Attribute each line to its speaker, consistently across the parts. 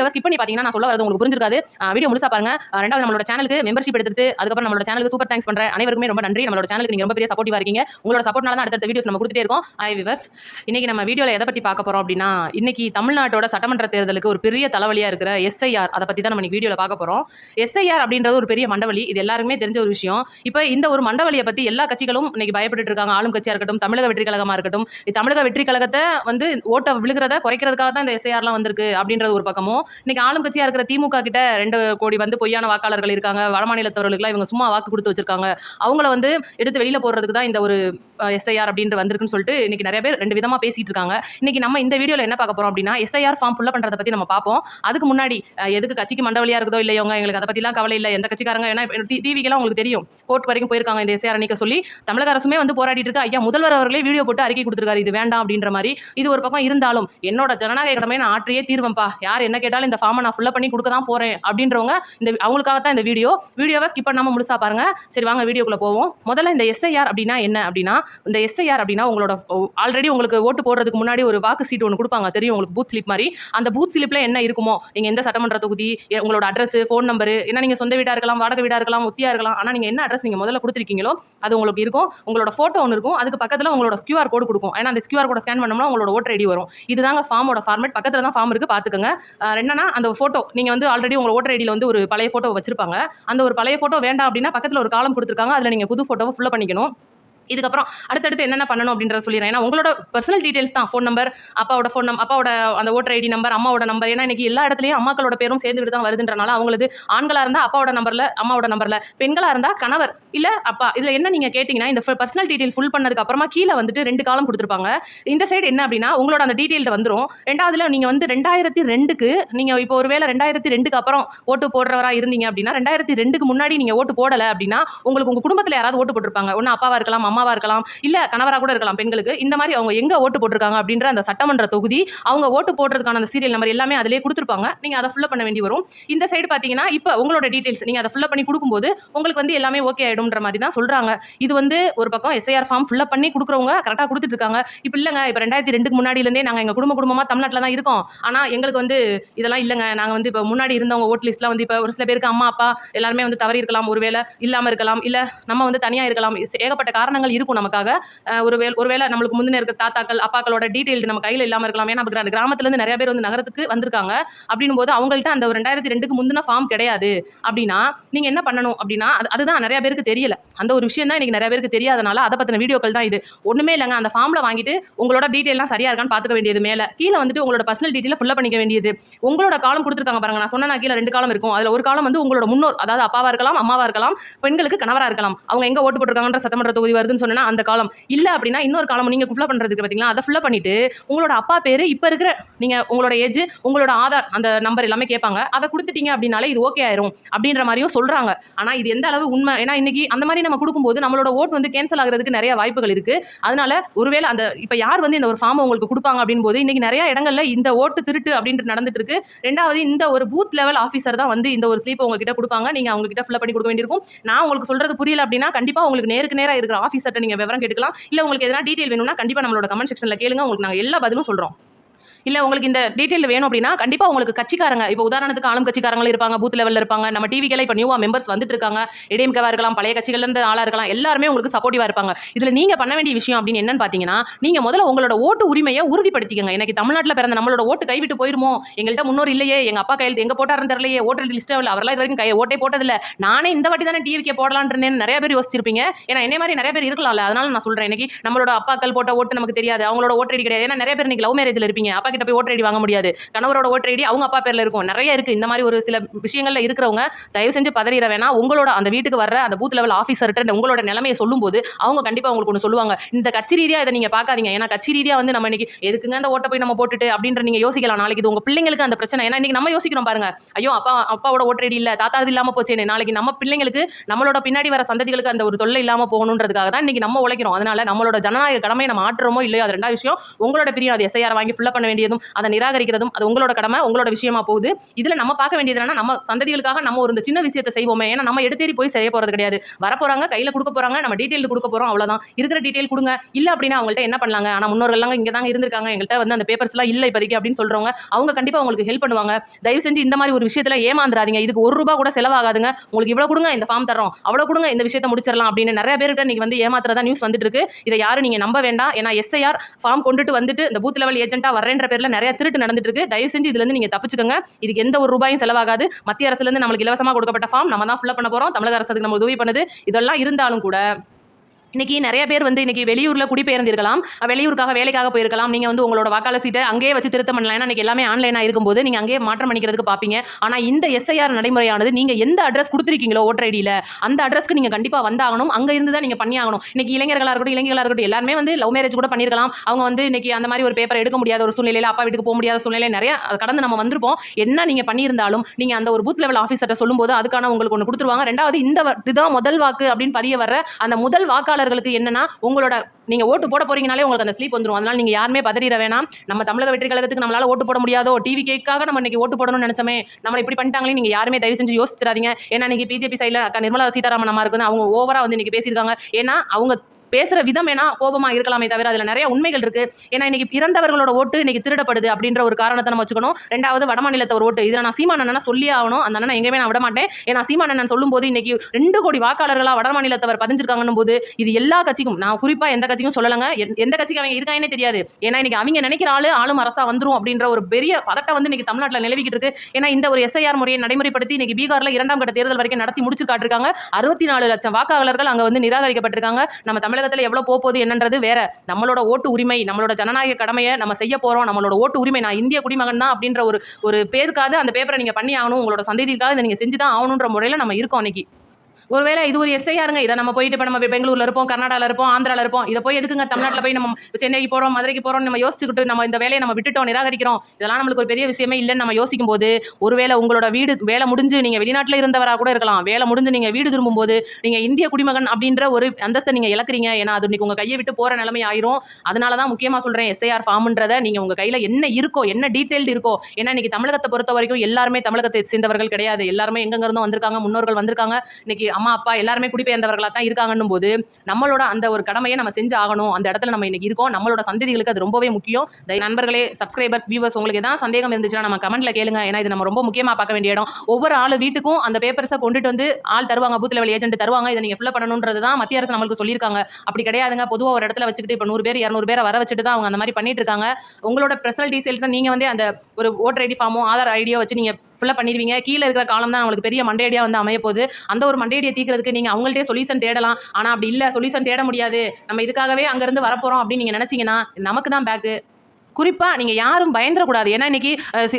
Speaker 1: Video skip பண்ணி பார்த்தீங்கன்னா நான் சொல்ல வரது உங்களுக்கு புரிஞ்சிருக்காது. வீடியோ முழுசா பாருங்க. ரெண்டாவது நம்மளோட சேனலுக்கு மெம்பர்ஷிப் எடுத்துட்டு அதுக்கப்புறம் நம்மளோட சேனலுக்கு சூப்பர் தேங்க்ஸ் பண்ணுற அனைவருக்குமே ரொம்ப நன்றி. நம்மளோட சேனலுக்கு நீங்கள் ரொம்ப பெரிய சப்போர்ட்டிவாக இருக்கீங்க. உங்களோட சப்போர்ட்னால தான் அடுத்த வீடியோஸ் நம்ம கொடுத்துட்டே இருக்கோம். ஐ விவர்ஸ் இன்னைக்கு நம்ம வீடியோவில் எதை பற்றி பார்க்க போகிறோம் அப்படின்னா இன்னைக்கு தமிழ்நாட்டோட சட்டமன்ற தேர்தலுக்கு ஒரு பெரிய தலைவலியாக இருக்கிற எஸ்ஐஆர் அதை பற்றி தான் நம்ம இன்னைக்கு வீடியோவில் பார்க்க போகிறோம் எஸ்ஐஆர் அப்படின்றது ஒரு பெரிய மண்டவலி. இது எல்லாருக்குமே தெரிஞ்ச ஒரு விஷயம். இப்போ இந்த ஒரு மண்டவலியை பற்றி எல்லா கட்சிகளும் இன்னைக்கு பயப்பட்டு இருக்காங்க. ஆளும் கட்சியாக இருக்கட்டும் தமிழக வெற்றி கழகமாக இருக்கட்டும். தமிழக வெற்றி கழகத்தை வந்து ஓட்டை விழுகிறத குறைக்கிறதுக்காக தான் இந்த எஸ்ஐஆர்லாம் வந்திருக்கு அப்படின்றது ஒரு பக்கமும். இன்னைக்கு ஆளும் கட்சியாக இருக்கிற திமுக கிட்ட ரெண்டு கோடி வந்து பொய்யான வாக்காளர்கள் இருக்காங்க. வடமாநிலத்தவர்களுக்குலாம் இவங்க சும்மா வாக்கு கொடுத்து வச்சிருக்காங்க. அவங்கள வந்து எடுத்து வெளியில போடுறதுக்கு தான் இந்த ஒரு எஸ்ஐஆர் அப்படின்ற வந்திருக்குன்னு சொல்லிட்டு இன்னைக்கு நிறைய பேர் ரெண்டு விதமா பேசிட்டு இருக்காங்க. இன்னைக்கு நம்ம இந்த வீடியோல என்ன பார்க்க போறோம் அப்படின்னா எஸ்ஐஆர் ஃபார்ம் ஃபுல்லாக பண்றதை பத்தி நம்ம பார்ப்போம். அதுக்கு முன்னாடி எதுக்கு கட்சிக்கு மண்டவலியா இருக்குதோ இல்லையோங்க எங்களுக்கு அதை பத்திலாம் கவலை இல்லை. எந்த கட்சிக்காரங்க ஏன்னா டிவிக்கெல்லாம் உங்களுக்கு தெரியும். கோர்ட் வரைக்கும் போயிருக்காங்க இந்த எஸ்ஐஆர் நீக்க சொல்லி. தமிழக அரசுமே வந்து போராடிட்டு இருக்கு. ஐயா முதல்வர் அவர்களே வீடியோ போட்டு அறிக்கை கொடுத்துருக்காரு. இது வேண்டாம் அப்படின்ற மாதிரி. இது ஒரு பக்கம் இருந்தாலும் என்னோட ஜனநாயக கடமை நான் ஆற்றியே தீர்வம்பா யார் என்ன கேட்டாலும் இந்த ஃபார்மை நான் ஃபுல்லாக பண்ணி கொடுக்க தான் போறேன் அப்படின்றவங்க இந்த அவங்களுக்காக தான் இந்த வீடியோ வீடியோவை ஸ்கிப் பண்ணாமல் முழுசா பாருங்க. சரி வாங்க வீடியோக்குள்ளே போவோம். முதல்ல இந்த எஸ்ஐஆர் அப்படின்னா என்ன அப்படின்னா இந்த எஸ்ஐஆர் அப்படின்னா உங்களோட ஆல்ரெடி உங்களுக்கு ஓட்டு போடுறதுக்கு முன்னாடி ஒரு வாக்கு சீட் ஒன்று கொடுப்பாங்க. தெரியும் உங்களுக்கு பூத் ஸ்லிப் மாதிரி. அந்த பூத் ஸ்லிப்பில் என்ன இருக்குமோ நீங்கள் எந்த சட்டமன்ற தொகுதி உங்களோட அட்ரஸ் ஃபோன் நம்பர் ஏன்னா நீங்கள் சொந்த வீடாக இருக்கலாம் வாடகை வீடாக இருக்கலாம் ஒத்தியாக இருக்கலாம் ஆனால் நீங்கள் என்ன அட்ரஸ் நீங்கள் முதல்ல கொடுத்துருக்கீங்களோ அது உங்களுக்கு இருக்கும். உங்களோட ஃபோட்டோ ஒன்று இருக்கும். அதுக்கு பக்கத்தில் உங்களோட கியூஆர் கோடு கொடுக்கும். ஏன்னா அந்த கியூஆர் கோடை ஸ்கேன் பண்ணோம்னா உங்களோட ஓட்டர் ஐடி வரும். இதுதாங்க ஃபார்மோட ஃபார்மேட் பக்கத்தில் தான் ஃபார்ம் இருக்கு. பார்த்துக்கோங்க. என்னன்னா அந்த ஃபோட்டோ நீங்கள் வந்து ஆல்ரெடி உங்கள் ஓட்டர் ஐடியில் வந்து ஒரு பழைய ஃபோட்டோ வச்சிருப்பாங்க. அந்த ஒரு பழைய ஃபோட்டோ வேண்டாம் அப்படின்னா பக்கத்தில் ஒரு காலம் கொடுத்துருக்காங்க. அதில் நீங்கள் புது ஃபோட்டோவை ஃபுல்லாக பண்ணிக்கணும். இதுக்கப்புறம் அடுத்தடுத்து என்னென்ன பண்ணணும் அப்படின்றத சொல்லிடுறேன். ஏன்னா உங்களோட பர்சனல் டீடைல்ஸ் தான். ஃபோன் நம்பர் அப்பாவோட ஃபோன் நம்பர் அப்பாவோட அந்த ஓட்டர் ஐடி நம்பர் அம்மாவோட நம்பர் ஏன்னா இன்னைக்கு எல்லா இடத்துலையும் அம்மாக்களோட பேரும் சேர்ந்துட்டு தான் வருதுன்றனால அவங்களது ஆண்களாக இருந்தால் அப்பாவோட நம்பரில் அம்மாவோட நம்பரில் பெண்களாக இருந்தால் கணவர் இல்லை அப்பா. இதில் என்ன நீங்கள் கேட்டிங்கன்னா இந்த பர்சனல் டீடைல் ஃபுல் பண்ணதுக்கு அப்புறமா கீழே வந்துட்டு ரெண்டு காலம் கொடுத்துருப்பாங்க. இந்த சைடு என்ன அப்படின்னா உங்களோட அந்த டீட்டெயில் வந்துடும் ரெண்டாவதுல நீங்கள் வந்து ரெண்டாயிரத்தி ரெண்டுக்கு நீங்கள் இப்போ ஒருவேளை ரெண்டாயிரத்தி ரெண்டுக்கு அப்புறம் ஓட்டு போடுறவராக இருந்தீங்க அப்படின்னா ரெண்டாயிரத்தி ரெண்டுக்கு முன்னாடி நீங்கள் ஓட்டு போடலை அப்படின்னா உங்களுக்கு உங்கள் குடும்பத்தில் யாராவது ஓட்டு போட்டிருப்பாங்க. ஒன்று அப்பாவாக இருக்கலாம் அம்மா அம்மாவாக இருக்கலாம் இல்லை கணவராக கூட இருக்கலாம் பெண்களுக்கு. இந்த மாதிரி அவங்க எங்கே ஓட்டு போட்டிருக்காங்க அப்படின்ற அந்த சட்டமன்ற தொகுதி அவங்க ஓட்டு போடுறதுக்கான அந்த சீரியல் நம்பர் எல்லாமே அதிலே கொடுத்துருப்பாங்க. நீங்கள் அதை ஃபுல்லப் பண்ண வேண்டி வரும். இந்த சைடு பார்த்தீங்கன்னா இப்போ உங்களோட டீட்டெயில்ஸ் நீங்கள் அதை ஃபுல்லப் பண்ணி கொடுக்கும்போது உங்களுக்கு வந்து எல்லாமே ஓகே ஆகிடும்ன்ற மாதிரி தான் சொல்கிறாங்க இது வந்து ஒரு பக்கம் எஸ்ஐஆர் ஃபார்ம் ஃபுல்லப் பண்ணி கொடுக்குறவங்க கரெக்டாக கொடுத்துட்டு இருக்காங்க. இப்போ இல்லைங்க இப்போ ரெண்டாயிரத்தி ரெண்டுக்கு முன்னாடிலேருந்தே நாங்கள் எங்கள் குடும்ப குடும்பமாக தமிழ்நாட்டில் தான் இருக்கோம். ஆனால் எங்களுக்கு வந்து இதெல்லாம் இல்லைங்க. நாங்கள் வந்து இப்போ முன்னாடி இருந்தவங்க ஓட் லிஸ்ட்லாம் வந்து இப்போ ஒரு சில பேருக்கு அம்மா அப்பா எல்லாருமே வந்து தவறி இருக்கலாம் ஒருவேளை இல்லாமல் இருக்கலாம். இல்லை நம்ம வந்து தனியாக இருக்கலாம். ஏகப்பட்ட காரணங்கள் இருக்கும் நமக்காக. ஒரு ஒருவேளை நம்மளுக்கு முந்தின இருக்க தாத்தாக்கள் அப்பாக்களோட டீட்டெயில் நம்ம கையில் இல்லாமல் இருக்கலாம். ஏன்னா நம்ம கிராமத்துலேருந்து நிறைய பேர் வந்து நகரத்துக்கு வந்திருக்காங்க. அப்படின்னும் போது அவங்கள்ட்ட அந்த ஒரு ரெண்டாயிரத்தி ரெண்டுக்கு முந்தின ஃபார்ம் கிடையாது. அப்படின்னா நீங்கள் என்ன பண்ணணும் அப்படின்னா அது அதுதான் நிறைய பேருக்கு தெரியல. அந்த ஒரு விஷயம் தான் இன்னைக்கு நிறைய பேருக்கு தெரியாதனால அதை பற்றின வீடியோக்கள் தான் இது. ஒன்றுமே இல்லைங்க. அந்த ஃபார்மில் வாங்கிட்டு உங்களோட டீட்டெயிலாம் சரியாக இருக்கான்னு பார்த்துக்க வேண்டியது மேலே. கீழே வந்துட்டு உங்களோட பர்சனல் டீட்டெயிலை ஃபுல்லாக பண்ணிக்க வேண்டியது. உங்களோட காலம் கொடுத்துருக்காங்க பாருங்க. நான் சொன்ன கீழே ரெண்டு காலம் இருக்கும். அதில் ஒரு காலம் வந்து உங்களோட முன்னோர் அதாவது அப்பாவாக இருக்கலாம் அம்மாவாக இருக்கலாம் பெண்களுக்கு கணவராக இருக்கலாம். அவங்க எங்கே ஓட்டு போட்டிருக்காங்கன்ற சட்டமன்ற தொகுதி வருதுன்னு சொன்னால் அந்த காலம். இல்லை அப்படின்னா இன்னொரு காலம் நீங்கள் ஃபுல்லாக பண்ணுறதுக்கு பார்த்தீங்களா அதை ஃபுல்லாக பண்ணிட்டு உங்களோட அப்பா பேர் இப்போ இருக்கிற நீங்கள் உங்களோட ஏஜ் உங்களோட ஆதார் அந்த நம்பர் எல்லாமே கேட்பாங்க. அதை கொடுத்துட்டீங்க அப்படின்னாலே இது ஓகே ஆயிரும் அப்படின்ற மாதிரியும் சொல்கிறாங்க ஆனால் இது எந்த அளவு உண்மை? ஏன்னா இன்னைக்கு அந்த மாதிரி நம்ம கொடுக்கும்போது நம்மளோட ஓட் வந்து கேன்சல் ஆகிறதுக்கு நிறைய வாய்ப்புகள் இருக்குது அதனால ஒருவேளை அந்த இப்போ யார் வந்து இந்த ஒரு ஃபார்மை உங்களுக்கு கொடுப்பாங்க அப்படின் போது இன்னைக்கு நிறைய இடங்கள்ல இந்த ஓட்டு திருட்டு அப்படின்ட்டு நடந்துட்டு இருக்கு. ரெண்டாவது இந்த ஒரு பூத் லெவல் ஆஃபீஸர் தான் வந்து இந்த ஒரு ஸ்லீப்பை உங்ககிட்ட கொடுப்பாங்க. நீங்கள் அவங்ககிட்ட ஃபில் பண்ணி கொடுக்க வேண்டியிருக்கும். நான் உங்களுக்கு சொல்கிறது புரியல அப்படின்னா கண்டிப்பாக உங்களுக்கு நேருக்கு நேராக இருக்கிற ஆஃபீஸ் ஆஃபீஸர்கிட்ட நீங்கள் விவரம் கேட்டுக்கலாம். இல்லை உங்களுக்கு எதனா டீடைல் வேணும்னா கண்டிப்பாக நம்மளோட கமெண்ட் செக்ஷனில் கேளுங்க. உங்களுக்கு நாங்கள் எல்லா பதிலும் சொல்கிறோம் இல்லை உங்களுக்கு இந்த டீட்டெயில் வேணும் அப்படின்னா கண்டிப்பாக உங்களுக்கு கட்சிக்காரங்க இப்போ உதாரணத்துக்கு ஆளும் கட்சிக்காரங்களும் இருப்பாங்க பூத் லெவலில் இருப்பாங்க. நம்ம டிவிக்கெல்லாம் இப்போ நியூவா மெம்பர்ஸ் வந்துட்டு இருக்காங்க. இடையம்கவா இருக்கலாம் பழைய கட்சிகள்லேருந்து ஆளாக இருக்கலாம் எல்லாருமே உங்களுக்கு சப்போர்ட்டிவாக இருப்பாங்க. இதில் நீங்கள் பண்ண வேண்டிய விஷயம் அப்படின்னு என்னன்னு பார்த்தீங்கன்னா நீங்கள் முதல்ல உங்களோட ஓட்டு உரிமையை உறுதிப்படுத்திக்கங்க. எனக்கு தமிழ்நாட்டில் பிறந்த நம்மளோட ஓட்டு கைவிட்டு போயிருமோ? எங்கள்கிட்ட முன்னோர் இல்லையே எங்கள் அப்பா கையில் எங்கே போட்டாருன்னு தெரியலையே ஓட்டர் லிஸ்ட்டே இல்லை அவரெல்லாம் இது வரைக்கும் கை ஓட்டே போட்டதில்ல. நானே இந்த வாட்டி தானே டிவிக்கே போடலான் இருந்தேன்னு நிறைய பேர் யோசிச்சிருப்பீங்க. ஏன்னா என்ன மாதிரி நிறைய பேர் இருக்கலாம்ல அதனால நான் சொல்கிறேன் இன்னைக்கு நம்மளோட அப்பாக்கள் போட்ட ஓட்டு நமக்கு தெரியாது அவங்களோட ஓட்டர் ஐடி கிடையாது. ஏன்னா நிறைய பேர் இன்னைக்கு லவ் மேரேஜில் இருப்பீங்க. அப்பா கிட்ட போய் ஓட்டர் ஐடி வாங்க முடியாது. கணவரோட ஓட்டர் ஐடி அவங்க அப்பா பேரில் இருக்கும். நிறைய இருக்கு. இந்த மாதிரி ஒரு சில விஷயங்கள்ல இருக்கிறவங்க தயவு செஞ்சு பதறிட வேணாம். உங்களோட அந்த வீட்டுக்கு வர அந்த பூத் லெவல் ஆஃபீஸர்கிட்ட உங்களோட நிலைமையை சொல்லும்போது அவங்க கண்டிப்பா உங்களுக்கு ஒன்று சொல்லுவாங்க. இந்த கட்சி ரீதியாக இதை நீங்க பார்க்காதீங்க. ஏன்னா கட்சி ரீதியாக வந்து நம்ம இன்னைக்கு எதுக்குங்க அந்த ஓட்டை போய் நம்ம போட்டுட்டு அப்படின்ற நீங்கள் யோசிக்கலாம். நாளைக்கு இது உங்க பிள்ளைங்களுக்கு அந்த பிரச்சனை. ஏன்னா இன்னைக்கு நம்ம யோசிக்கிறோம் பாருங்க. ஐயோ அப்பா அப்பாவோட ஓட்டர் ஐடி இல்லை. தாத்தாது இல்லாமல் போச்சேனே. நாளைக்கு நம்ம பிள்ளைங்களுக்கு நம்மளோட பின்னாடி வர சந்ததிகளுக்கு அந்த ஒரு தொல்லை இல்லாமல் போகணுன்றதுக்காக தான் இன்னைக்கு நம்ம உழைக்கிறோம். அதனால நம்மளோட ஜனநாயக கடமையை நம்ம ஆட்டுறோமோ இல்லையோ அது ரெண்டாவது விஷயம். உங்களோட பிரியம் அது எஸ்ஐஆர் வாங்கி ஃபில்லப் பண்ண வேண்டியது வேண்டியதும் அதை நிராகரிக்கிறதும் அது உங்களோட கடமை உங்களோட விஷயமா போகுது. இதுல நம்ம பார்க்க வேண்டியது என்னன்னா நம்ம சந்ததிகளுக்காக நம்ம ஒரு சின்ன விஷயத்தை செய்வோமே. ஏன்னா நம்ம எடுத்தேறி போய் செய்ய போறது கிடையாது. வரப்போறாங்க கையில் கொடுக்க போறாங்க நம்ம டீட்டெயில் கொடுக்க போறோம் அவ்வளவுதான். இருக்கிற டீட்டெயில் கொடுங்க. இல்ல அப்படின்னா அவங்கள்ட்ட என்ன பண்ணலாங்க? ஆனா முன்னோர்கள்லாம் இங்கே தான் இருந்திருக்காங்க. எங்கள்கிட்ட வந்து அந்த பேப்பர்ஸ்லாம் இல்லை இல்ல இப்போதைக்கு அப்படின்னு சொல்றவங்க அவங்க கண்டிப்பா உங்களுக்கு ஹெல்ப் பண்ணுவாங்க. தயவு செஞ்சு இந்த மாதிரி ஒரு விஷயத்துல ஏமாந்துறாதீங்க. இதுக்கு ஒரு ரூபா கூட செலவாகாதுங்க. உங்களுக்கு இவ்வளோ கொடுங்க இந்த ஃபார்ம் தரோம் அவ்வளவு கொடுங்க இந்த விஷயத்தை முடிச்சிடலாம் அப்படின்னு நிறைய பேர்கிட்ட நீங்க வந்து ஏமாத்துறதா நியூஸ் வந்துட்டு இருக்கு. இதை யாரும் நீங்க நம்ப வேண்டாம். ஏன்னா எஸ்ஐஆர் ஃபார்ம் கொண்டுட்டு வந்துட்டு இந்த பூத் லெவல் ஏஜென்ட்டா வரேன்ற பேர்ல நிறைய திருட்டு நடந்துட்டு இருக்கு தயவு செஞ்சு இதுல இருந்து நீங்க தப்பிச்சுக்கோங்க. இதுக்கு எந்த ஒரு ரூபாயும் செலவாகாது. மத்திய அரசுல இருந்து நம்மளுக்கு இலவசமா கொடுக்கப்பட்ட ஃபார்ம் நம்ம தான் ஃபில் பண்ண போறோம். தமிழக அரசு அதுக்கு நம்ம உதவி பண்ணுது. இதெல்லாம் இருந்தாலும் கூட இன்னைக்கு நிறைய பேர் வந்து இன்னைக்கு வெளியூர்ல குடிபெயர்ந்திருக்கலாம். வெளியூருக்காக வேலைக்காக போயிருக்கலாம். நீங்க வந்து உங்களோட வாக்காளர் சீட்டை அங்கேயே வச்சு திருத்தம் பண்ணலாம். ஏன்னா இன்னைக்கு எல்லாமே ஆன்லைனா இருக்கும்போது நீங்க அங்கேயே மாற்றம் பண்ணிக்கிறதுக்கு பாப்பீங்க ஆனா இந்த எஸ்ஐஆர் நடைமுறையானது நீங்க எந்த அட்ரஸ் கொடுத்துருக்கீங்களோ ஓட்டர் ஐடியில அந்த அட்ரஸ்க்கு நீங்க கண்டிப்பா வந்தாகணும். அங்க இருந்து தான் நீங்க பண்ணி ஆகணும் இன்னைக்கு இளைஞர்களாக இருக்கட்டும் இளைஞர்களாக இருக்கட்டும் எல்லாருமே வந்து லவ் மேரேஜ் கூட பண்ணிருக்கலாம். அவங்க வந்து இன்னைக்கு அந்த மாதிரி ஒரு பேப்பர் எடுக்க முடியாத ஒரு சூழ்நிலையில அப்பா வீட்டுக்கு போக முடியாத சூழ்நிலை நிறைய கடந்து நம்ம வந்திருப்போம். என்ன நீங்க பண்ணியிருந்தாலும் நீங்க அந்த ஒரு பூத் லெவல் ஆஃபீஸர்கிட்ட சொல்லும்போது அதுக்கான உங்களுக்கு ஒன்று கொடுத்துருவாங்க. ரெண்டாவது இந்த வ- இதுதான் முதல் வாக்கு அப்படின்னு பதிய வர அந்த முதல் வாக்காளர் வாக்காளர்களுக்கு என்னன்னா உங்களோட நீங்க ஓட்டு போட போறீங்கனாலே உங்களுக்கு அந்த ஸ்லீப் வந்துடும் அதனால நீங்க யாருமே பதறிட வேணாம். நம்ம தமிழக வெற்றி கழகத்துக்கு நம்மளால ஓட்டு போட முடியாதோ டிவி கேக்காக நம்ம இன்னைக்கு ஓட்டு போடணும்னு நினைச்சோமே நம்மளை இப்படி பண்ணிட்டாங்களே நீங்க யாருமே தயவு செஞ்சு யோசிச்சிடாதீங்க. ஏன்னா இன்னைக்கு பிஜேபி சைடில் அக்கா நிர்மலா சீதாராமன் அம்மா இருக்குது அவங்க ஓவரா வந்து இன்னைக்கு பேசியிருக்காங்க. ஏன்னா அவங்க பேசுகிற விதம் வேணா கோபமாக இருக்கலாமே தவிர அதில் நிறைய உண்மைகள் இருக்குது ஏன்னா இன்னைக்கு இறந்தவர்களோட ஓட்டு இன்னைக்கு திருடப்படுது அப்படின்ற ஒரு காரணத்தை நம்ம வச்சுக்கணும். ரெண்டாவது வடமாநிலத்தை ஒரு ஓட்டு. இதில் நான் சீமான் அண்ணனா சொல்லியே ஆகணும். அந்த அண்ணன் எங்கேயுமே நான் விட மாட்டேன். ஏன்னா சீமான் அண்ணன் சொல்லும்போது இன்னைக்கு ரெண்டு கோடி வாக்காளர்களாக வடமாநிலத்தவர் பதிஞ்சிருக்காங்கன்னும் போது இது எல்லா கட்சிக்கும் நான் குறிப்பாக எந்த கட்சிக்கும் சொல்லலைங்க. எந்த- கட்சிக்கு அவங்க இருக்காங்கன்னே தெரியாது. ஏன்னா இன்னைக்கு அவங்க நினைக்கிற ஆளு ஆளும் அரசா வந்துரும் அப்படின்ற ஒரு பெரிய பதட்டம் வந்து இன்னைக்கு தமிழ்நாட்டில் நிலவிக்கிட்டு இருக்கு. ஏன்னா இந்த ஒரு எஸ்ஐஆர் முறையை நடைமுறைப்படுத்தி இன்னைக்கு பீகாரில் இரண்டாம் கட்ட தேர்தல் வரைக்கும் நடத்தி முடிச்சு காட்டிருக்காங்க. அறுபத்தி நாலு லட்சம் வாக்காளர்கள் அங்கே வந்து நிராகரிக்கப்பட்டிருக்காங்க. நம்ம தமிழகத்தில் எவ்வளோ போக போகுது என்னன்றது வேற. நம்மளோட ஓட்டு உரிமை நம்மளோட ஜனநாயக கடமையை நம்ம செய்ய போகிறோம் நம்மளோட ஓட்டு உரிமை நான் இந்திய குடிமகன் தான் அப்படின்ற ஒரு ஒரு பேருக்காவது அந்த பேப்பரை நீங்கள் பண்ணி ஆகணும் உங்களோட சந்ததிக்காக இதை நீங்கள் செஞ்சு தான் ஆகணுன்ற முறையில் நம்ம இருக்கோம் அன்னைக்கு. ஒருவேளை இது ஒரு எஸ்ஐஆருங்க இதை நம்ம போயிட்டு இப்போ நம்ம பெங்களூர்ல இருப்போம் கர்நாடகால இருப்போம் ஆந்திராவில் இருப்போம். இதை போய் எதுக்குங்க தமிழ்நாட்டில் போய் நம்ம சென்னைக்கு போகிறோம் மதுரைக்கு போகிறோம் நம்ம யோசிச்சுக்கிட்டு நம்ம இந்த வேலையை நம்ம விட்டுட்டோம் நிராகரிக்கிறோம். இதெல்லாம் நம்மளுக்கு ஒரு பெரிய விஷயமே இல்லைன்னு நம்ம யோசிக்கும் போது ஒருவேளை உங்களோட வீடு வேலை முடிஞ்சு நீங்கள் வெளிநாட்டில் இருந்தவராக கூட இருக்கலாம். வேலை முடிஞ்சு நீங்கள் வீடு திரும்பும்போது நீங்கள் இந்திய குடிமகன் அப்படின்ற ஒரு அந்தஸ்தை நீங்கள் இழக்கிறீங்க. ஏன்னா அது இன்னைக்கு உங்கள் கையை விட்டு போகிற நிலைமை ஆயிரும். அதனால தான் முக்கியமாக சொல்கிறேன் எஸ்ஐஆர் ஃபார்ம்ன்றதை நீங்கள் உங்கள் கையில் என்ன இருக்கோ என்ன டீட்டெயில்டு இருக்கோ. ஏன்னா இன்றைக்கி தமிழகத்தை பொறுத்த வரைக்கும் எல்லாருமே தமிழகத்தை சேர்ந்தவர்கள் கிடையாது. எல்லாருமே எங்கெங்கிருந்தோ வந்திருக்காங்க முன்னோர்கள் வந்திருக்காங்க. இன்றைக்கி அம்மா அப்பா எல்லாருமே குடிபெயர்ந்தவர்களாக தான் இருக்காங்கன்னும் போது நம்மளோட அந்த ஒரு கடமையை நம்ம செஞ்சு ஆகணும். அந்த இடத்துல நம்ம இன்னைக்கு இருக்கோம். நம்மளோட சந்ததிகளுக்கு அது ரொம்பவே முக்கியம். நண்பர்களே சப்ஸ்கிரைபர்ஸ் வியூவர்ஸ் உங்களுக்கு எதாவது சந்தேகம் இருந்துச்சுன்னா நம்ம கமெண்ட்ல கேளுங்க. ஏன்னா இது நம்ம ரொம்ப முக்கியமாக பார்க்க வேண்டிய இடம். ஒவ்வொரு ஆள் வீட்டுக்கும் அந்த பேப்பர்ஸை கொண்டுட்டு வந்து ஆள் தருவாங்க. பூத் லெவல் ஏஜென்ட் தருவாங்க. இதை நீங்கள் ஃபில்லப் பண்ணணுன்றது தான் மத்திய அரசு நம்மளுக்கு சொல்லியிருக்காங்க. அப்படி கிடையாதுங்க. பொதுவாக ஒரு இடத்துல வச்சுக்கிட்டு இப்போ நூறு பேர் இரநூறு பேரை வர வச்சுட்டு தான் அவங்க அந்த மாதிரி பண்ணிட்டு இருக்காங்க. உங்களோட பர்சனல் டீசெயில்ஸ் நீங்கள் வந்து அந்த ஒரு ஓட்டர் ஐடி ஃபார்மோ ஆதார் ஐடியோ வச்சு நீங்கள் ஃபுல்லாக பண்ணிடுவீங்க. கீழே இருக்கிற காலம் தான் உங்களுக்கு பெரிய மண்டையடியாக வந்து அமைய போகுது அந்த ஒரு மண்டையடியை தீக்கிறதுக்கு நீங்கள் அவங்கள்ட்டே சொல்யூஷன் தேடலாம். ஆனால் அப்படி இல்லை. சொல்யூஷன் தேட முடியாது. நம்ம இதுக்காகவே அங்கேருந்து வரப்போகிறோம் அப்படின்னு நீங்கள் நினச்சிங்கன்னா நமக்கு தான் பேக்கு குறிப்பாக நீங்கள் யாரும் பயந்துடக்கூடாது. ஏன்னா இன்னைக்கு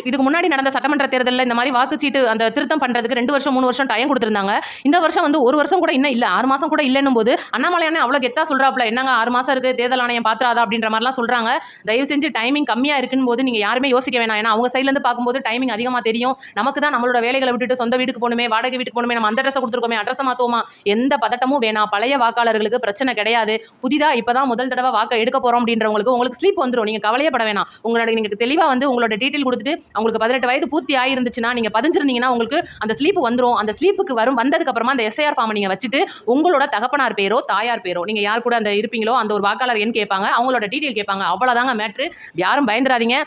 Speaker 1: இதுக்கு முன்னாடி நடந்த சட்டமன்ற தேர்தலில் இந்த மாதிரி வாக்குச்சீட்டு அந்த திருத்தம் பண்ணுறதுக்கு ரெண்டு வருஷம் மூணு வருஷம் டைம் கொடுத்துருந்தாங்க. இந்த வருஷம் வந்து ஒரு வருஷம் கூட இன்னும் இல்லை. ஆறு மாதம் கூட இல்லைன்னும் போது அண்ணாமலையானே அவ்வளோ கெத்தா சொல்கிறாப்புல என்னங்க ஆறு மாதம் இருக்குது தேர்தல் ஆணையம் பாத்திராதா அப்படின்ற மாதிரிலாம் சொல்கிறாங்க தயவு செஞ்சு டைமிங் கம்மியாக இருக்குன்னு போது நீங்கள் யாருமே யோசிக்க வேணாம். ஏன்னா அவங்க சைட்லேருந்து பார்க்கும்போது டைமிங் அதிகமாக தெரியும். நமக்கு தான் நம்மளோட வேலைகளை விட்டுட்டு சொந்த வீட்டுக்கு போகணுமே வாடகை வீட்டுக்கு போகணுமே நம்ம அந்த அட்ரஸ் கொடுத்துருக்கோமே அட்ரஸை மாற்றுவோமா எந்த பதட்டமும் வேணாம். பழைய வாக்காளர்களுக்கு பிரச்சனை கிடையாது. புதிதாக இப்போ தான் முதல் தடவை வாக்கு எடுக்க போகிறோம் அப்படின்றவங்களுக்கு உங்களுக்கு ஸ்லீப் வந்துடும் நீங்கள் கவலையப்பட வேணாம். உங்களோட நீங்கள் தெளிவாக வந்து உங்களோட டீட்டெயில் கொடுத்துட்டு அவங்களுக்கு பதினெட்டு வயது பூர்த்தி ஆயிருந்துச்சுன்னா நீங்கள் பதிஞ்சிருந்தீங்கன்னா உங்களுக்கு அந்த ஸ்லீப் வந்துடும் அந்த ஸ்லீப்புக்கு வரும் வந்ததுக்கு அப்புறமா அந்த எஸ்ஐஆர் ஃபார்ம் நீங்கள் வச்சுட்டு உங்களோட தகப்பனார் பேரோ தாயார் பேரோ நீங்கள் யார் கூட அந்த இருப்பீங்களோ அந்த ஒரு வாக்காளர் எண் கேட்பாங்க. அவங்களோட டீட்டெயில் கேட்பாங்க. அவ்வளோதாங்க மேட்ரு யாரும் பயந்துராதீங்க.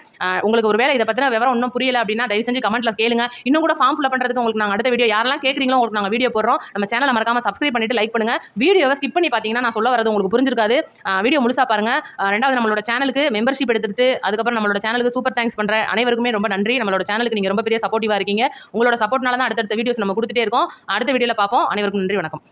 Speaker 1: உங்களுக்கு ஒரு வேலை இதை பற்றின விவரம் இன்னும் புரியல அப்படின்னா தயவு செஞ்சு கமெண்ட்ல கேளுங்க. இன்னும் கூட ஃபார்ம் ஃபில் பண்ணுறதுக்கு உங்களுக்கு நாங்கள் அடுத்த வீடியோ யாரெல்லாம் கேட்குறீங்களோ உங்களுக்கு நாங்கள் வீடியோ போடுறோம். நம்ம சேனலை மறக்காம சப்ஸ்கிரைப் பண்ணிட்டு லைக் பண்ணுங்க. வீடியோவை ஸ்கிப் பண்ணி பார்த்தீங்கன்னா நான் சொல்ல வரது உங்களுக்கு புரிஞ்சிருக்காது. வீடியோ முழுசா பாருங்க. ரெண்டாவது நம்மளோட சேனலுக்கு மெம்பர்ஷிப் எடுத்துட்டு அதுக்கப்புறம் நம்மளோட சேனலுக்கு சூப்பர் தேங்க்ஸ் பண்ற அனைவருக்குமே ரொம்ப நன்றி. நம்மளோட சேனலுக்கு நீங்க ரொம்ப பெரிய சப்போர்ட்டிவா இருக்கீங்க. உங்களோட சப்போர்ட்னால தான் அடுத்தடுத்த வீடியோஸ் நம்ம கொடுத்துட்டே இருக்கோம். அடுத்த வீடியோல பார்ப்போம். அனைவருக்கும் நன்றி வணக்கம்.